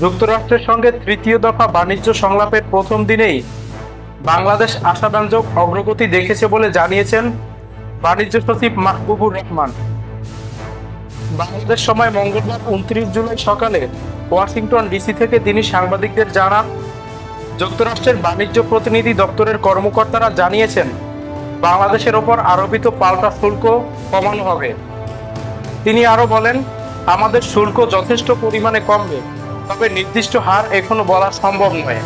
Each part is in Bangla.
যুক্তরাষ্ট্রের সঙ্গে তৃতীয় দফা বাণিজ্য সংলাপের প্রথম দিনেই বাংলাদেশ আশাব্যঞ্জক অগ্রগতি দেখেছে বলে জানিয়েছেন বাণিজ্য সচিব মাহবুবুর রহমান। বাংলাদেশ সময় মঙ্গলবার উনত্রিশ জুলাই সকালে ওয়াশিংটন ডিসি থেকে তিনি সাংবাদিকদের জানান, যুক্তরাষ্ট্রের বাণিজ্য প্রতিনিধি দপ্তরের কর্মকর্তারা জানিয়েছেন, বাংলাদেশের ওপর আরোপিত পাল্টা শুল্ক কমানো হবে। তিনি আরও বলেন, আমাদের শুল্ক যথেষ্ট পরিমাণে কমবে। তবে নির্দিষ্ট হার এখনও বলা সম্ভব নয়।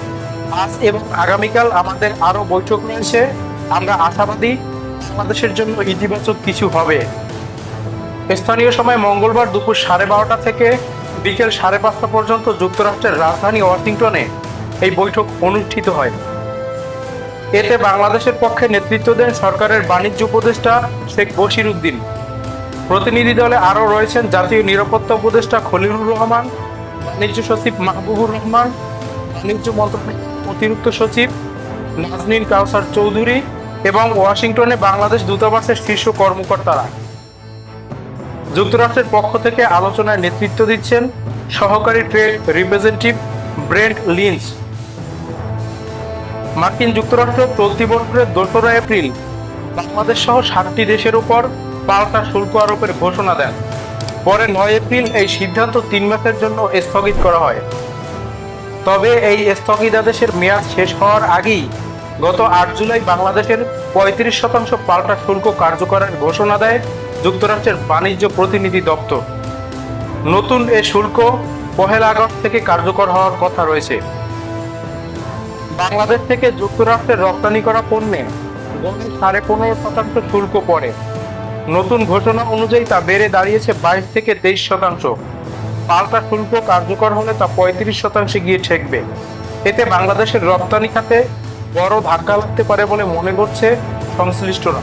আজ এবং আগামীকাল আমাদের আরও বৈঠক রয়েছে। আমরা আশাবাদী বাংলাদেশের জন্য ইতিবাচক কিছু হবে। স্থানীয় সময় মঙ্গলবার দুপুর সাড়ে বারোটা থেকে বিকেল সাড়ে পাঁচটা পর্যন্ত যুক্তরাষ্ট্রের রাজধানী ওয়াশিংটনে এই বৈঠক অনুষ্ঠিত হয়। এতে বাংলাদেশের পক্ষে নেতৃত্ব দেন সরকারের বাণিজ্য উপদেষ্টা শেখ বশির উদ্দিন। প্রতিনিধি দলে আরও রয়েছেন জাতীয় নিরাপত্তা উপদেষ্টা খলিলুর রহমান বাণিজ্য সচিব মাহবুবুর রহমান বাণিজ্য মন্ত্রণালয়ের অতিরিক্ত সচিব নাজনীন কাউসার চৌধুরী এবং ওয়াশিংটনে বাংলাদেশ দূতাবাসের শীর্ষ কর্মকর্তারা। যুক্তরাষ্ট্রের পক্ষ থেকে আলোচনায় নেতৃত্ব দিচ্ছেন সহকারী ট্রেড রিপ্রেজেন্টেটিভ ব্রেন্ট লিন্স। মার্কিন যুক্তরাষ্ট্র চলতি বছরের দোসরা এপ্রিল বাংলাদেশ সহ সাতটি দেশের উপর পাল্টা শুল্ক আরোপের ঘোষণা দেন। পরে নয় এপ্রিল এই সিদ্ধান্ত তিন মাসের জন্য স্থগিত করা হয়। তবে এই স্থগিতাদেশের মেয়াদ শেষ হওয়ার আগেই গত আট জুলাই বাংলাদেশের পঁয়ত্রিশ শতাংশ পাল্টা শুল্ক কার্যকরের ঘোষণা দেয় যুক্তরাষ্ট্রের বাণিজ্য প্রতিনিধি দপ্তর। নতুন এ শুল্ক পহেলা আগস্ট থেকে কার্যকর হওয়ার কথা রয়েছে। বাংলাদেশ থেকে যুক্তরাষ্ট্রে রপ্তানি করা পণ্যে সাড়ে পনেরো শতাংশ শুল্ক পড়ে। নতুন ঘোষণা অনুযায়ী তা বেড়ে দাঁড়িয়েছে বাইশ থেকে তেইশ শতাংশ। পাল্টা শুল্ক কার্যকর হলে তা পঁয়ত্রিশ শতাংশে গিয়ে ঠেকবে। এতে বাংলাদেশের রপ্তানি খাতে বড় ধাক্কা লাগতে পারে বলে মনে করছে সংশ্লিষ্টরা।